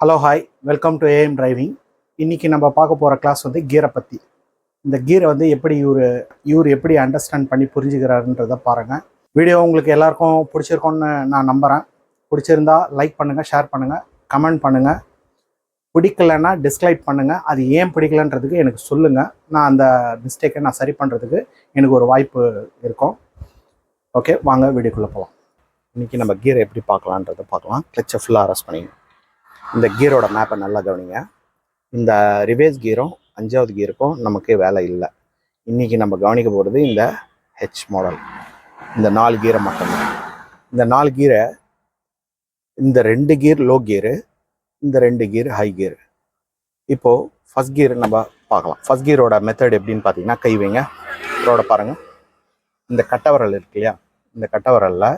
Hello hi welcome to A M driving இன்றைக்கி நம்ம பார்க்க போகிற கிளாஸ் வந்து கீரை பற்றி இந்த கீரை வந்து எப்படி இவர் இவர் எப்படி அண்டர்ஸ்டாண்ட் பண்ணி புரிஞ்சுக்கிறாருன்றதை பாருங்கள் வீடியோ உங்களுக்கு எல்லாருக்கும் பிடிச்சிருக்கோன்னு நான் நம்புகிறேன் பிடிச்சிருந்தா லைக் பண்ணுங்கள் ஷேர் பண்ணுங்கள் கமெண்ட் பண்ணுங்கள் பிடிக்கலைன்னா டிஸ்லைக் பண்ணுங்கள் அது ஏன் பிடிக்கலன்றதுக்கு எனக்கு சொல்லுங்கள் நான் அந்த மிஸ்டேக்கை நான் சரி பண்ணுறதுக்கு எனக்கு ஒரு வாய்ப்பு இருக்கும். ஓகே வாங்க வீடியோக்குள்ளே போகலாம் இன்றைக்கி நம்ம கீரை எப்படி பார்க்கலான்றதை பார்க்கலாம். கிளச்சை ஃபுல்லாக அரெஸ்ட் பண்ணிங்க இந்த கீரோட மேப்பை நல்லா கவனிங்க. இந்த ரிவேஸ் கீரும் அஞ்சாவது கீருக்கும் நமக்கு வேலை இல்லை. இன்றைக்கி நம்ம கவனிக்க போகிறது இந்த ஹெச் மாடல் இந்த நாலு கீரை மட்டும்தான். இந்த நாலு கீரை இந்த ரெண்டு கீர் லோ கீரு இந்த ரெண்டு கீர் ஹை கீர். இப்போது ஃபஸ்ட் கீர் நம்ம பார்க்கலாம். ஃபஸ்ட் கீரோட மெத்தட் எப்படின்னு பார்த்தீங்கன்னா கை வைங்க. ரோட பாருங்கள் இந்த கட்டவரல் இருக்கு இல்லையா? இந்த கட்டவரலில்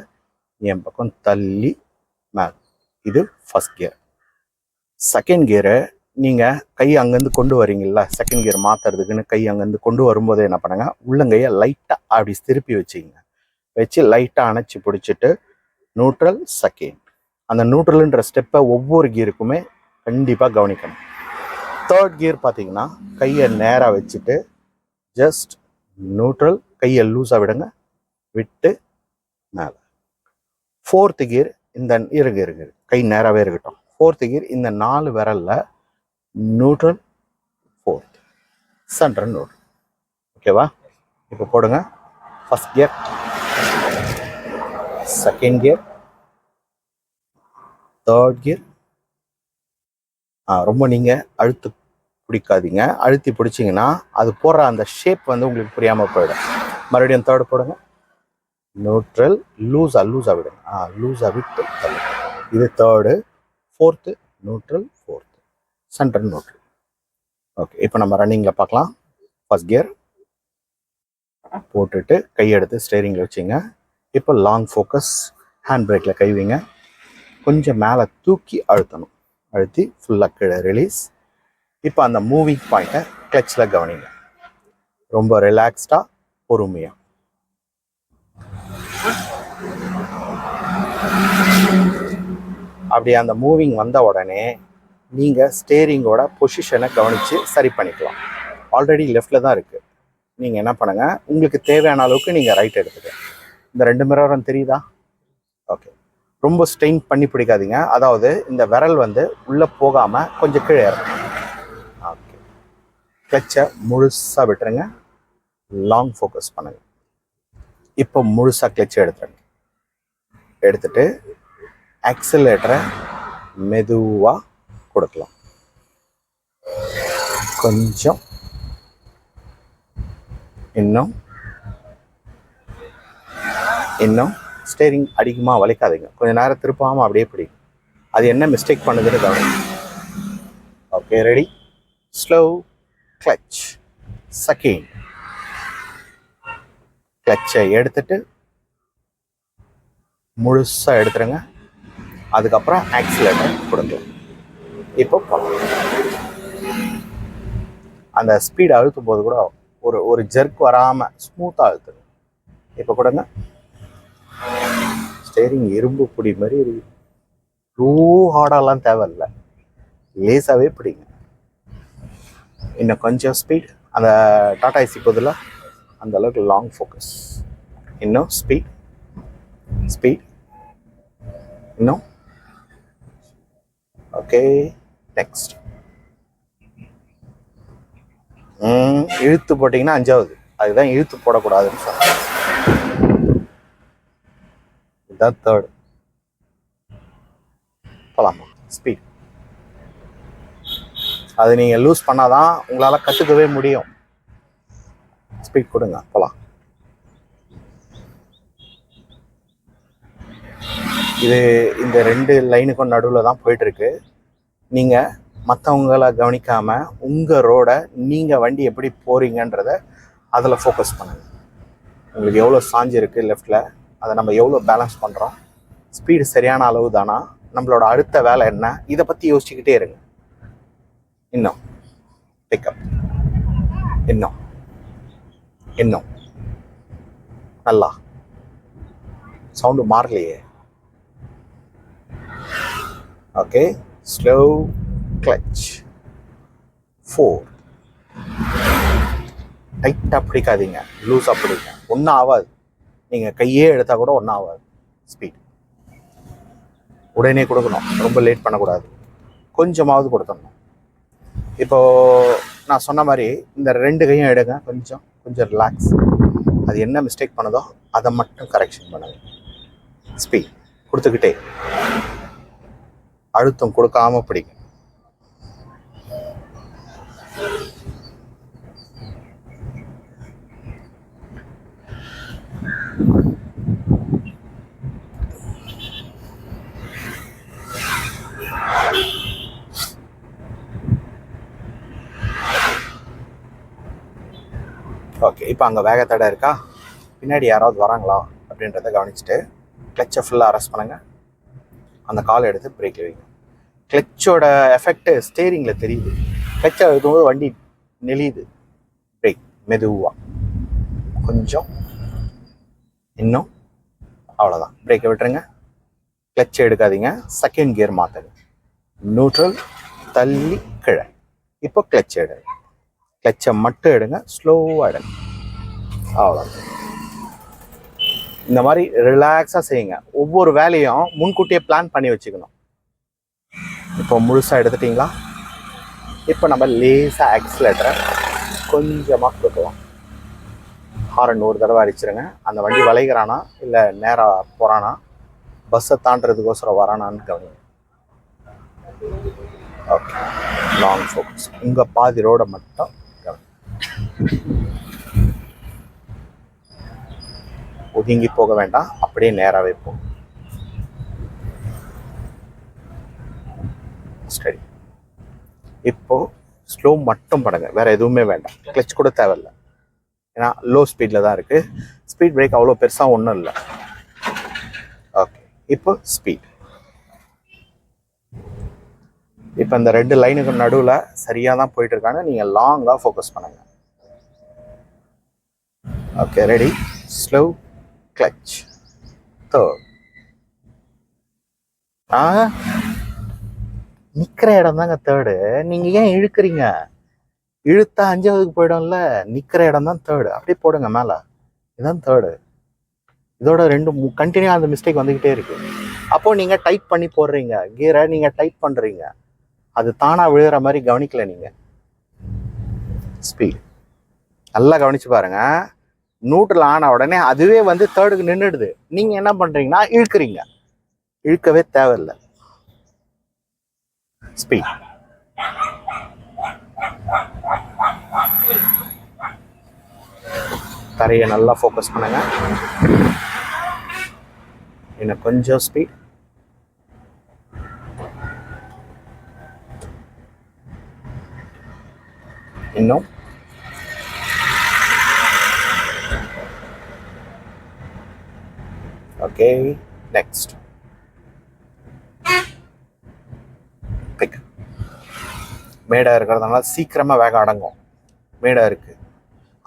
என் பக்கம் தள்ளி மேல். இது ஃபஸ்ட் கியர் செகண்ட் கியரை நீங்கள் கை அங்கேருந்து கொண்டு வரீங்களா செகண்ட் கியர் மாற்றுறதுக்குன்னு கை அங்கேருந்து கொண்டு வரும்போது என்ன பண்ணுங்கள் உள்ளங்கையை லைட்டாக அப்படி திருப்பி வச்சுக்கங்க. வச்சு லைட்டாக அணைச்சி பிடிச்சிட்டு நியூட்ரல் செகண்ட் அந்த நியூட்ரலுன்ற ஸ்டெப்பை ஒவ்வொரு கியருக்குமே கண்டிப்பாக கவனிக்கணும். தேர்ட் கியர் பார்த்தீங்கன்னா கையை நேராக வச்சுட்டு ஜஸ்ட் நியூட்ரல் கையை லூஸாக விடுங்க. விட்டு மேலே. ஃபோர்த்து கியர் இந்த இருங்க இருங்க இருக்கு. கை நேராகவே இருக்கட்டும். ஃபோர்த்து கியர் இந்த நாலு விரல்ல நியூட்ரல் ஃபோர்த் சென்ட்ரல் நியூட்ரல் ஓகேவா இப்போ போடுங்க. First gear second gear third gear ஆ ரொம்ப நீங்கள் அழுத்து பிடிக்காதீங்க. அழுத்தி பிடிச்சிங்கன்னா அது போடுற அந்த ஷேப் வந்து உங்களுக்கு புரியாமல் போயிடும். மறுபடியும் தேர்டு போடுங்க. நியூட்ரல் லூஸாக லூஸாக விடுங்க. ஆ லூஸாக விட்டு இது third fourth neutral fourth central neutral okay இப்போ நம்ம ரன்னிங்கில் பார்க்கலாம். ஃபர்ஸ்ட் கியர் போட்டுட்டு கையெடுத்து ஸ்டேரிங்கில் வச்சுங்க. இப்போ லாங் ஃபோக்கஸ் ஹேண்ட் பிரேக்கில் கைவிங்க கொஞ்சம் மேலே தூக்கி அழுத்தணும். அழுத்தி ஃபுல்லாக கீழே ரிலீஸ் இப்போ அந்த மூவிங் பாயிண்ட்டை கிளச்சில் கவனிங்க. ரொம்ப ரிலாக்ஸ்டாக பொறுமையாக அப்படி அந்த மூவிங் வந்த உடனே நீங்கள் ஸ்டேரிங்கோட பொசிஷனை கவனித்து சரி பண்ணிக்கலாம். ஆல்ரெடி லெஃப்டில் தான் இருக்குது நீங்கள் என்ன பண்ணுங்கள் உங்களுக்கு தேவையான அளவுக்கு நீங்கள் ரைட் எடுத்துக்க இந்த ரெண்டு மிரரும் தெரியுதா? ஓகே ரொம்ப ஸ்ட்ரெயின் பண்ணி பிடிக்காதீங்க. அதாவது இந்த விரல் வந்து உள்ளே போகாமல் கொஞ்சம் கீழே இறக்கும் ஓகே கிளச்சை முழுசாக விட்டுருங்க. லாங் ஃபோக்கஸ் பண்ணுங்கள் இப்போ முழுசாக கிளச்சை எடுத்துருங்க. எடுத்துகிட்டு ஆக்சிலேட்டரை மெதுவாக கொடுக்கலாம். கொஞ்சம் இன்னும் இன்னும் ஸ்டேரிங் அதிகமாக வளைக்காதீங்க கொஞ்சம் நேரம் திருப்பாமல் அப்படியே பிடிக்கும் அது என்ன மிஸ்டேக் பண்ணுதுன்னு கவனம் okay ready slow clutch second கிளச்சை எடுத்துட்டு முழுசாக எடுத்துருங்க. அதுக்கப்புறம் ஆக்சிலேட்டர் கொடுங்க. இப்போ அந்த ஸ்பீடு அழுத்தும் போது கூட ஒரு ஒரு ஜெர்க் வராமல் ஸ்மூத்தாக அழுத்துங்க. இப்போ கொடுங்க. ஸ்டேரிங் இரும்பு பிடி மாதிரி இருக்குது ரூ ஹார்டாலாம் தேவையில்ல. லேசாகவே பிடிங்க. இன்னும் கொஞ்சம் ஸ்பீட் அந்த டாடா ஏசி பதில் அந்த அளவுக்கு லாங் ஃபோக்கஸ் இன்னும் ஸ்பீட் ஸ்பீட் இன்னும் ஓகே நெக்ஸ்ட் இழுத்து போட்டிங்கன்னா அஞ்சாவது. அதுதான் இழுத்து போடக்கூடாதுன்னு சொன்னேன் இதுதான் தேர்டு போகலாமா ஸ்பீட் அது நீங்கள் லூஸ் பண்ணாதான் உங்களால் கற்றுக்கவே முடியும். ஸ்பீட் கொடுங்க போகலாம் இது இந்த ரெண்டு லைனுக்கும் நடுவில் தான் போயிட்டுருக்கு நீங்கள் மற்றவங்கள கவனிக்காமல் உங்கள் ரோடை நீங்கள் வண்டி எப்படி போகிறீங்கன்றத அதில் ஃபோக்கஸ் பண்ணுங்கள் உங்களுக்கு எவ்வளோ சாஞ்சு இருக்குது லெஃப்டில் அதை நம்ம எவ்வளோ பேலன்ஸ் பண்ணுறோம் ஸ்பீடு சரியான அளவு தானா? நம்மளோட அடுத்த வேலை என்ன? இதை பற்றி யோசிச்சுக்கிட்டே இருங்க. இன்னும். பிக்கப் இன்னும். இன்னும். நல்லா. சவுண்டு மாறலையே. ஓகே ஸ்லோ கிளச் ஃபோர் டைட்டாக பிடிக்காதீங்க. லூஸாக பிடிங்க. ஒன்றும் ஆகாது. நீங்கள் கையே எடுத்தால் கூட ஒன்றும் ஆகாது. ஸ்பீட் உடனே கொடுக்கணும். ரொம்ப லேட் பண்ணக்கூடாது. கொஞ்சமாவது கொடுத்துடணும். இப்போ நான் சொன்ன மாதிரி இந்த ரெண்டு கையும் எடுங்க. கொஞ்சம் கொஞ்சம் ரிலாக்ஸ் அது என்ன மிஸ்டேக் பண்ணுதோ அதை மட்டும் கரெக்ஷன் பண்ணுங்க. ஸ்பீட் கொடுத்துக்கிட்டே. அழுத்தம் கொடுக்காம பிடிங்க. ஓகே இப்போ அங்கே வேகத்தடை இருக்கா? பின்னாடி யாராவது வராங்களா? அப்படின்றத கவனிச்சுட்டு கிளச்சை ஃபுல்லாக அரெஸ்ட் பண்ணுங்கள் அந்த கால் எடுத்து பிரேக் வைங்க. கிளச்சோட எஃபெக்ட் ஸ்டேரிங்கில் தெரியுது. கிளச்சை வைக்கும்போது வண்டி நெளியுது. பிரேக் மெதுவாக கொஞ்சம் இன்னும் அவ்வளோதான் பிரேக்கை விட்டுருங்க. கிளச்சை எடுக்காதீங்க. செகண்ட் கியர் மாற்றுங்க நியூட்ரல் தள்ளி கிழ. இப்போ கிளச் எடுங்க. கிளச்சை மட்டும் எடுங்க. ஸ்லோவாக எடுங்க. அவ்வளோதான் இந்த மாதிரி ரிலாக்ஸாக செய்யுங்க. ஒவ்வொரு வேலையும் முன்கூட்டியே பிளான் பண்ணி வச்சுக்கணும். இப்போ முழுசாக எடுத்துட்டிங்களா? இப்போ நம்ம லேசாக ஆக்சிலேட்டரை கொஞ்சமாக கொடுக்கலாம். ஹாரன் ஒரு தடவை அடிச்சிருங்க. அந்த வண்டி வளைகிறானா? இல்லை நேராக போகிறானா பஸ்ஸை தாண்டுறதுக்கோசரம் வரானான்னு கவனிங்க. ஓகே லாங் ஃபோக்கஸ் உங்கள் பாதி ரோடை மட்டும் கவனி ஒதுங்கி போக வேண்டாம். அப்படியே நேராகவே போகும் ஸ்டடி இப்போ ஸ்லோ மட்டும் பண்ணுங்க வேற எதுவுமே வேண்டாம். கிளச் கூட தேவையில்ல. ஏன்னா லோ ஸ்பீடில் தான் இருக்கு. ஸ்பீட் பிரேக் அவ்வளோ பெருசாக ஒன்றும் இல்லை. ஓகே இப்போ ஸ்பீட் இப்போ இந்த ரெண்டு லைனுக்கு நடுவில் சரியாக தான் போயிட்டு இருக்காங்க நீங்கள் லாங்காக ஃபோக்கஸ் பண்ணுங்க. Okay ready slow clutch third ஆ? நிற்கிற இடம் தாங்க தேர்டு நீங்கள் ஏன் இழுக்கிறீங்க? இழுத்தா அஞ்சாவதுக்கு போயிடும்ல நிற்கிற இடம் தான் தேர்டு அப்படியே போடுங்க மேலே. இதுதான் தேர்டு இதோட ரெண்டு கண்டினியூ அந்த மிஸ்டேக் வந்துக்கிட்டே இருக்கு. அப்போ நீங்க டைட் பண்ணி போடுறீங்க. கியரை நீங்க டைட் பண்றீங்க. அது தானா விழுகிற மாதிரி கவனிக்கல நீங்க. ஸ்பீட் நல்லா கவனிச்சு பாருங்க. நியூட்ரல் ஆன உடனே அதுவே வந்து தேர்டுக்கு நின்றுடுது நீங்க என்ன பண்றீங்கன்னா இழுக்கிறீங்க. இழுக்கவே தேவையில்லை. ஸ்பீட் தரையை நல்லா ஃபோக்கஸ் பண்ணுங்க. இன்னும் கொஞ்சம் ஸ்பீட் இன்னும். ஓகே நெக்ஸ்ட் மேடாக இருக்கிறதுனால சீக்கிரமாக வேகம் அடங்கும். மேடை இருக்குது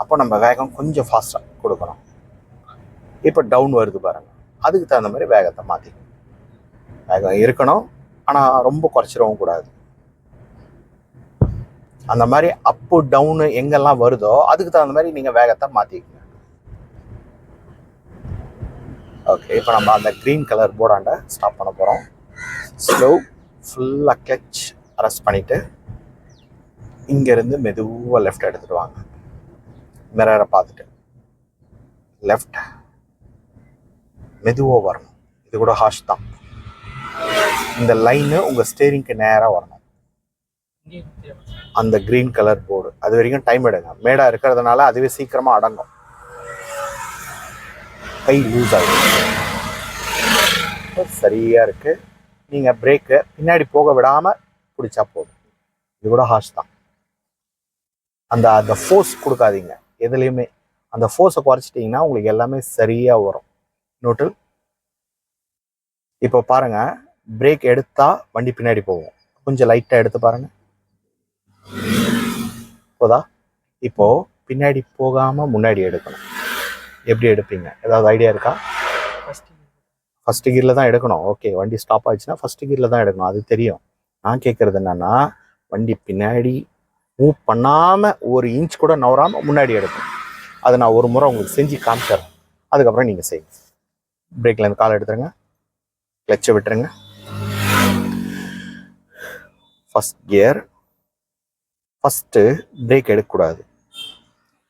அப்போ நம்ம வேகம் கொஞ்சம் ஃபாஸ்ட்டாக கொடுக்கணும். இப்போ டவுன் வருது பாருங்கள் அதுக்கு தகுந்த மாதிரி வேகத்தை மாற்றிக்கணும் வேகம் இருக்கணும். ஆனால் ரொம்ப குறைச்சிடவும் கூடாது. அந்த மாதிரி அப்பு டவுனு எங்கெல்லாம் வருதோ அதுக்கு தகுந்த மாதிரி நீங்கள் வேகத்தை மாற்றிக்கங்க ஓகே இப்போ நம்ம அந்த க்ரீன் கலர் போர்டாண்ட ஸ்டாப் பண்ண போகிறோம் ஸ்லோ ஃபுல்லாக கிளச் அரெஸ்ட் பண்ணிவிட்டு இங்கேருந்து மெதுவாக லெஃப்ட் எடுத்துட்டு வாங்க. மிரரை பார்த்துட்டு. லெஃப்ட் மெதுவாக வரணும். இது கூட ஹாஷ் தான். இந்த லைனு உங்கள் ஸ்டேரிங்க்கு நேராக வரணும். அந்த க்ரீன் கலர் போர்டு அது வரைக்கும் டைம் எடுங்க. மேடாக இருக்கிறதுனால அதுவே சீக்கிரமாக அடங்கும். கை லூஸ் ஆகும் சரியாக இருக்குது நீங்கள் பிரேக்கு பின்னாடி போக விடாமல் பிடிச்சா போதும். இது கூட ஹாஷ் தான். அந்த அந்த ஃபோர்ஸ் கொடுக்காதீங்க. எதுலேயுமே. அந்த ஃபோர்ஸை குறைச்சிட்டிங்கன்னா உங்களுக்கு எல்லாமே சரியாக வரும். நோட்டில் இப்போ பாருங்க. பிரேக் எடுத்தா வண்டி பின்னாடி போகும். கொஞ்சம் லைட்டாக எடுத்து பாருங்க. போதா? இப்போ பின்னாடி போகாம முன்னாடி எடுக்கணும். எப்படி எடுப்பீங்க? ஏதாவது ஐடியா இருக்கா? ஃபர்ஸ்ட் கியரில் தான் எடுக்கணும். ஓகே வண்டி ஸ்டாப் ஆச்சுன்னா ஃபர்ஸ்ட் கியரில் தான் எடுக்கணும். அது தெரியும். நான் கேட்கறது என்னன்னா வண்டி பின்னாடி மூவ் பண்ணாமல் ஒரு இன்ச் கூட நவராமல் முன்னாடி எடுக்கும். அதை நான் ஒரு முறை உங்களுக்கு செஞ்சு காமிச்சிடுறேன் அதுக்கப்புறம் நீங்கள் செய்யுங்க. பிரேக்கில் இருந்து கால் எடுத்துருங்க. கிளச்சை விட்டுருங்க. ஃபர்ஸ்ட் கியர் ஃபஸ்ட்டு பிரேக் எடுக்கக்கூடாது.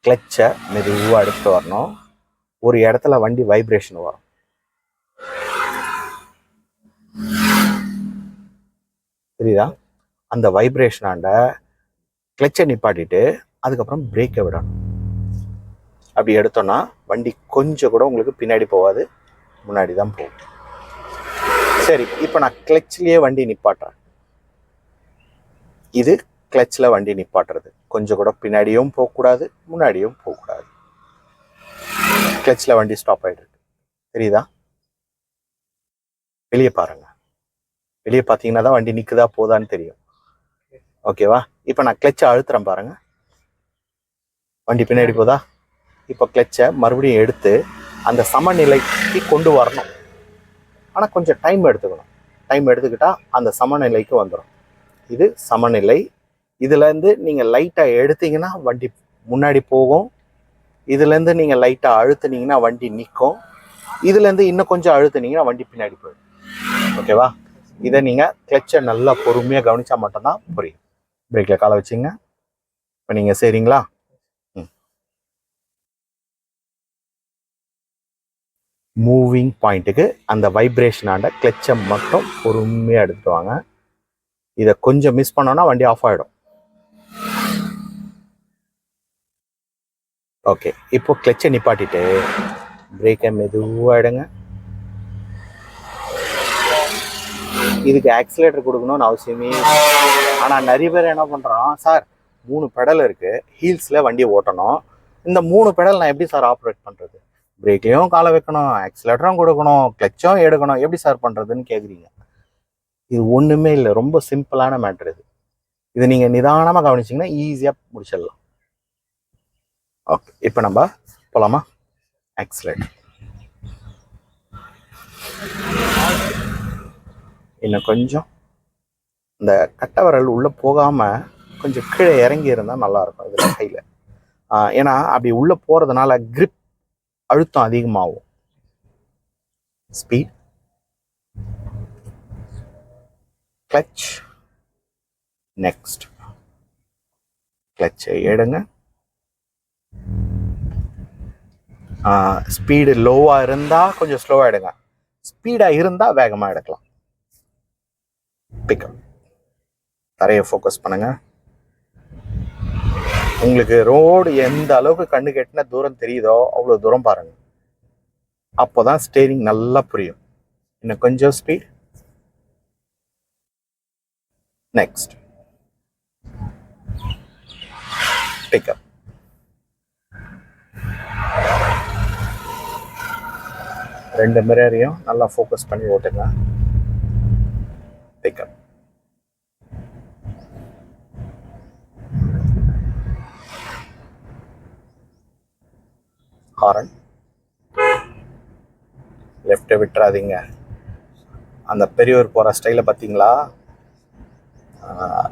கிளச்சை மெதுவாக எடுத்துகிட்டு வரணும். ஒரு இடத்துல வண்டி வைப்ரேஷன் வரும். புரியுதா? அந்த வைப்ரேஷனாண்ட கிளச்சை நிப்பாட்டிட்டு அதுக்கப்புறம் பிரேக்கை விடணும். அப்படி எடுத்தோன்னா வண்டி கொஞ்சம் கூட உங்களுக்கு பின்னாடி போகாது முன்னாடி தான் போகும். சரி இப்போ நான் கிளச்சிலேயே வண்டி நிப்பாட்டுறேன். இது கிளச்சில் வண்டி நிப்பாட்டுறது. கொஞ்சம் கூட பின்னாடியும் போகக்கூடாது முன்னாடியும் போகக்கூடாது. கிளச்சில் வண்டி ஸ்டாப் ஆகிட்டு தெரியுதா? வெளியே பாருங்க. வெளியே பார்த்தீங்கன்னா தான் வண்டி நிற்குதா போதான்னு தெரியும். ஓகேவா இப்போ நான் கிளச்சை அழுத்துறேன் பாருங்க. வண்டி பின்னாடி போதா? இப்போ கிளச்சை மறுபடியும் எடுத்து அந்த சமநிலைக்கு கொண்டு வரணும். ஆனால் கொஞ்சம் டைம் எடுத்துக்கணும். டைம் எடுத்துக்கிட்டால் அந்த சமநிலைக்கு வந்துடும் இது சமநிலை. இதுலேருந்து நீங்கள் லைட்டாக எடுத்தீங்கன்னா வண்டி முன்னாடி போகும். இதுலேருந்து நீங்கள் லைட்டாக அழுத்துனீங்கன்னா வண்டி நிற்கும். இதுலேருந்து இன்னும் கொஞ்சம் அழுத்துனீங்கன்னா வண்டி பின்னாடி போயிடும். ஓகேவா இதை நீங்கள் கிளச்சை நல்லா பொறுமையாக கவனித்தா மட்டும்தான் புரியும். பிரேக்கில் காலை வச்சுங்க. இப்போ நீங்கள் சரிங்களா ம். மூவிங் பாயிண்ட்டுக்கு அந்த வைப்ரேஷனாண்ட கிளச்சை மட்டும் பொறுமையாக எடுத்துட்டு வாங்க. இதை கொஞ்சம் மிஸ் பண்ணோன்னா வண்டி ஆஃப் ஆகிடும் ஓகே இப்போ கிளச்சை நிப்பாட்டிட்டு பிரேக்கை மெதுவாக எடுங்க. இதுக்கு ஆக்சிலேட்டர் கொடுக்கணும்னு அவசியமே இல்லை. நிறைய பேர் என்ன பண்ணுறான் சார் மூணு பெடல் இருக்குது ஹீல்ஸில் வண்டியை ஓட்டணும். இந்த மூணு பெடல் நான் எப்படி சார் ஆப்ரேட் பண்ணுறது பிரேக்லேயும் காலை வைக்கணும் ஆக்சிலேட்டரும் கொடுக்கணும் கிளச்சும் எடுக்கணும். எப்படி சார் பண்ணுறதுன்னு கேட்குறீங்க இது ஒன்றுமே இல்லை. ரொம்ப சிம்பிளான மேட்ரு இது. இது நீங்கள் நிதானமாக கவனிச்சிங்கன்னா ஈஸியாக முடிச்சிடலாம். ஓகே. இப்போ நம்ம போகலாமா ஆக்சிலேட்டர் இன்னும் கொஞ்சம் இந்த கட்டவரல் உள்ளே போகாமல் கொஞ்சம் கீழே இறங்கி இருந்தால் நல்லா இருக்கும் கையில். ஏன்னா அப்படி உள்ளே போகிறதுனால கிரிப் அழுத்தம் அதிகமாகும். ஸ்பீட் கிளச் நெக்ஸ்ட் கிளச்சை எடுங்க. ஸ்பீடு லோவாக இருந்தால் கொஞ்சம் ஸ்லோவாக எடுங்க. ஸ்பீடாக இருந்தால் வேகமாக எடுக்கலாம். பிக்கப் தரையை ஃபோக்கஸ் பண்ணுங்க. உங்களுக்கு ரோடு எந்த அளவுக்கு கண்ணு கெட்டின தூரம் தெரியுதோ அவ்வளோ தூரம் பாருங்கள் அப்போ தான் ஸ்டேரிங் நல்லா புரியும். இன்னும் கொஞ்சம் ஸ்பீட் நெக்ஸ்ட் பிக்கப் ரெண்டு மிரரையும் நல்லா ஃபோக்கஸ் பண்ணி ஓட்டுங்க. பிக்கப் ஹாரன் லெஃப்ட்டை விட்டுறாதீங்க. அந்த பெரியவர் போகிற ஸ்டைலை பார்த்தீங்களா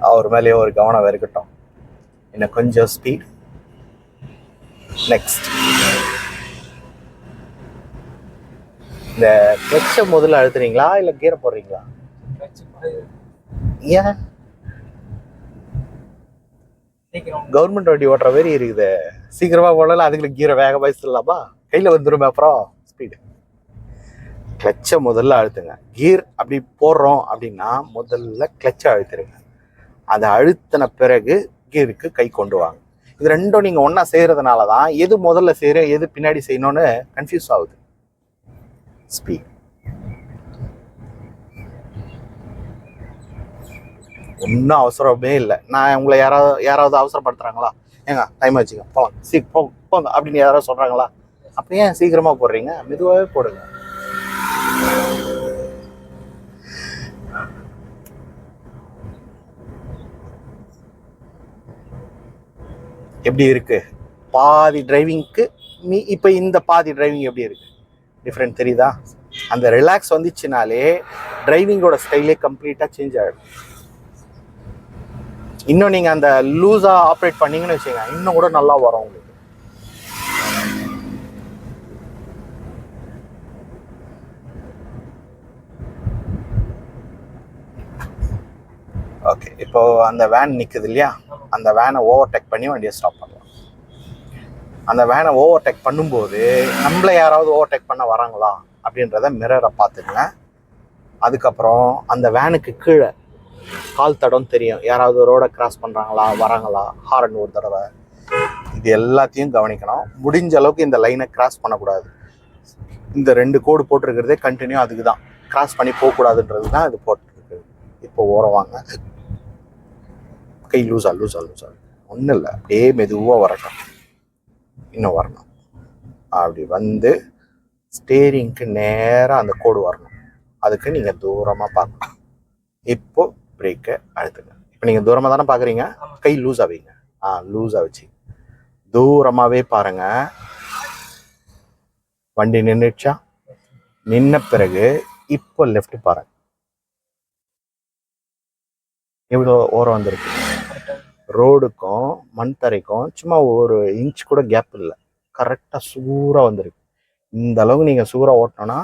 அவர் மேலேயே ஒரு கவனம் இருக்கட்டும். இன்னும் கொஞ்சம் ஸ்பீட் நெக்ஸ்ட் இந்த கிளச்சை முதல்ல அழுத்துறீங்களா? இல்லை கீரை போடுறீங்களா? ஏன்? கவர்மெண்ட் வண்டி ஓட்டுற மாதிரி இருக்குது. சீக்கிரமா போடல அதுக்கு கீரை வேக வயசுலாமா கையில வந்துருமே அப்புறம் ஸ்பீடு கிளச்சை முதல்ல அழுத்துங்க. கீர் அப்படி போடுறோம் அப்படின்னா முதல்ல கிளச்சை அழுத்துருங்க. அதை அழுத்தின பிறகு கீருக்கு கை கொண்டு வாங்க. இது ரெண்டும் நீங்க ஒன்றா செய்கிறதுனால தான் எது முதல்ல செய்கிற எது பின்னாடி செய்யணும்னு கன்ஃபியூஸ் ஆகுது. ஸ்பீட் ஒன்றும் அவசரமே இல்லை. நான் உங்களை யாராவது யாராவது அவசரப்படுத்துறாங்களா? ஏங்க டைம் வச்சுக்க போகலாம் சீ போ போங்க அப்படின்னு யாராவது சொல்கிறாங்களா அப்போ ஏன் சீக்கிரமாக போடுறீங்க? மெதுவாகவே போடுங்க. எப்படி இருக்கு? பாதி டிரைவிங்க்கு நீ இப்போ இந்த பாதி டிரைவிங் எப்படி இருக்கு? டிஃப்ரெண்ட் தெரியுதா? அந்த ரிலாக்ஸ் வந்துச்சுனாலே டிரைவிங்கோட ஸ்டைலே கம்ப்ளீட்டாக சேஞ்ச் ஆகிடும் இன்னும் நீங்கள் அந்த லூஸாக ஆப்ரேட் பண்ணீங்கன்னு வச்சுங்க இன்னும் கூட நல்லா வரும் உங்களுக்கு. ஓகே இப்போ அந்த வேன் நிற்குது இல்லையா? அந்த வேனை ஓவர்டேக் பண்ணி வண்டியை ஸ்டாப் பண்ணலாம். அந்த வேனை ஓவர்டேக் பண்ணும்போது நம்மள யாராவது ஓவர்டேக் பண்ண வராங்களா அப்படின்றத மிரரை பார்த்துக்குங்க. அதுக்கப்புறம் அந்த வேனுக்கு கீழே கால் தடம் தெரியும். யாராவது ரோடை கிராஸ் பண்ணுறாங்களா வராங்களா ஹாரன் ஒரு தடவை. இது எல்லாத்தையும் கவனிக்கணும். முடிஞ்ச அளவுக்கு இந்த லைனை கிராஸ் பண்ணக்கூடாது. இந்த ரெண்டு கோடு போட்டிருக்கிறதே கண்டினியூ அதுக்கு தான் கிராஸ் பண்ணி போகக்கூடாதுன்றது தான் இது போட்டிருக்கு இப்போ ஓரம் வாங்க. கை லூஸா லூஸா லூஸா ஒன்றும் இல்லை. அப்படியே மெதுவாக வரட்டும். இன்னும் வரணும். அப்படி வந்து ஸ்டேரிங்க்கு நேராக அந்த கோடு வரணும். அதுக்கு நீங்கள் தூரமாக பார்க்கணும். இப்போது பிரேக்கை அழுத்துங்க. இப்போ நீங்கள் தூரமாக தானே பார்க்குறீங்க கை லூஸாக வைங்க. ஆ லூஸாக வச்சு. தூரமாகவே பாருங்க. வண்டி நின்றுச்சா நின்ன பிறகு இப்போ லெஃப்ட் பாருங்க. எவ்வளோ ஓரம் வந்திருக்கு? ரோடுக்கும் மண் தரைக்கும் சும்மா ஒரு இன்ச் கூட கேப் இல்லை. கரெக்டாக சூறாக வந்திருக்கு. இந்த அளவுக்கு நீங்கள் சூறாக ஓட்டினோன்னா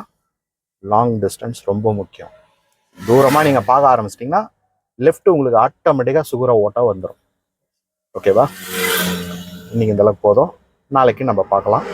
லாங் டிஸ்டன்ஸ் ரொம்ப முக்கியம். தூரமாக நீங்கள் பார்க்க ஆரம்பிச்சிட்டிங்கன்னா லெஃப்ட் உங்களுக்கு ஆட்டோமேட்டிக்காக சுகராக ஓட்டாக வந்துடும் ஓகேவா இன்னைக்கு இந்த அளவுக்கு போதும். நாளைக்கு நம்ம பார்க்கலாம்.